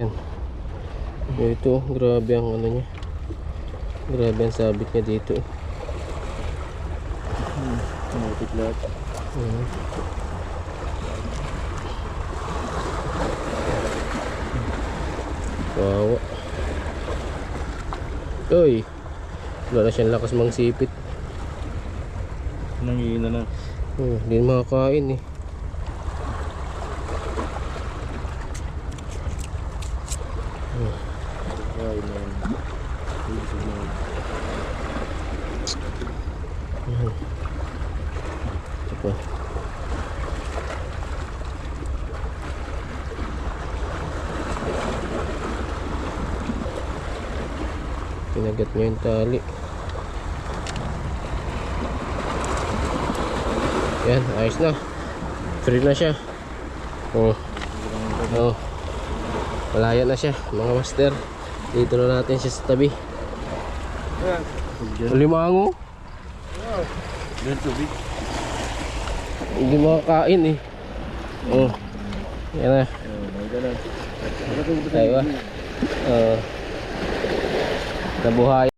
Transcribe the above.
Yan. Ito, grabe ang ano niya. Grabe ang sabit niya dito. Tumutik lahat. Mhm. Wawa. Uy. Wala na siyang lakas mang sipit. Nangihina na. Oh, hindi na makakain eh. Ay, man. Ilusog na. Ito pa. Pinagat niya yung tali. Yan, ayos na. Free na siya. Oh. Oh. Malaya na siya, mga master. Dito na natin siya sa tabi. Limango. Diyan tubig. Hindi makakain eh. Oh. Yan na. Oh, ba? Uh, nabuhay.